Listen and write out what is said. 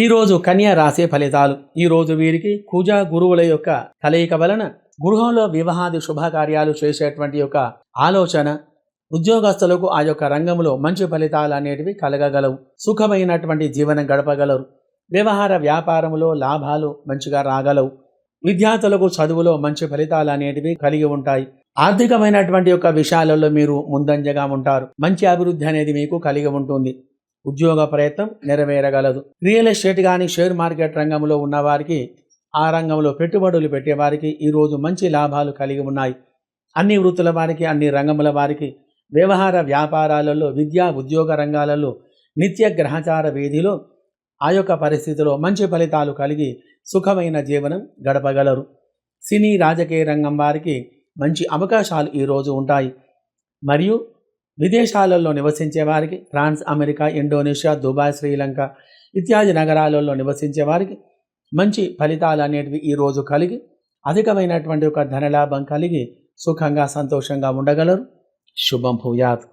ఈరోజు కన్యా రాసే ఫలితాలు. ఈరోజు వీరికి కుజ గురువుల యొక్క కలయిక వలన గృహంలో వివాహాది శుభకార్యాలు చేసేటువంటి యొక్క ఆలోచన ఉద్యోగస్తులకు ఆ యొక్క రంగంలో మంచి ఫలితాలు అనేటివి కలగగలవు. సుఖమైనటువంటి జీవనం గడపగలరు. వ్యవహార వ్యాపారంలో లాభాలు మంచిగా రాగలవు. విద్యార్థులకు చదువులో మంచి ఫలితాలు అనేటివి కలిగి ఉంటాయి. ఆర్థికమైనటువంటి యొక్క విషయాలలో మీరు ముందంజగా ఉంటారు. మంచి అభివృద్ధి అనేది మీకు కలిగి ఉంటుంది. ఉద్యోగ ప్రయత్నం నెరవేరగలదు. రియల్ ఎస్టేట్ కానీ షేర్ మార్కెట్ రంగంలో ఉన్నవారికి ఆ రంగంలో పెట్టుబడులు పెట్టేవారికి ఈరోజు మంచి లాభాలు కలిగి ఉన్నాయి. అన్ని వృత్తుల వారికి అన్ని రంగముల వారికి వ్యవహార వ్యాపారాలలో విద్యా ఉద్యోగ రంగాలలో నిత్య గ్రహచార వీధిలో ఆ యొక్క పరిస్థితిలో మంచి ఫలితాలు కలిగి సుఖమైన జీవనం గడపగలరు. సినీ రాజకీయ రంగం వారికి మంచి అవకాశాలు ఈరోజు ఉంటాయి. మరియు విదేశాలలో నివసించే వారికి France America Indonesia Dubai Sri Lanka ఇత్యాది నగరాలలో నివసించే వారికి మంచి ఫలితాలు అనేటివి ఈరోజు కలిగి అధికమైనటువంటి ఒక ధనలాభం కలిగి సుఖంగా సంతోషంగా ఉండగలరు. శుభం భూయాత్.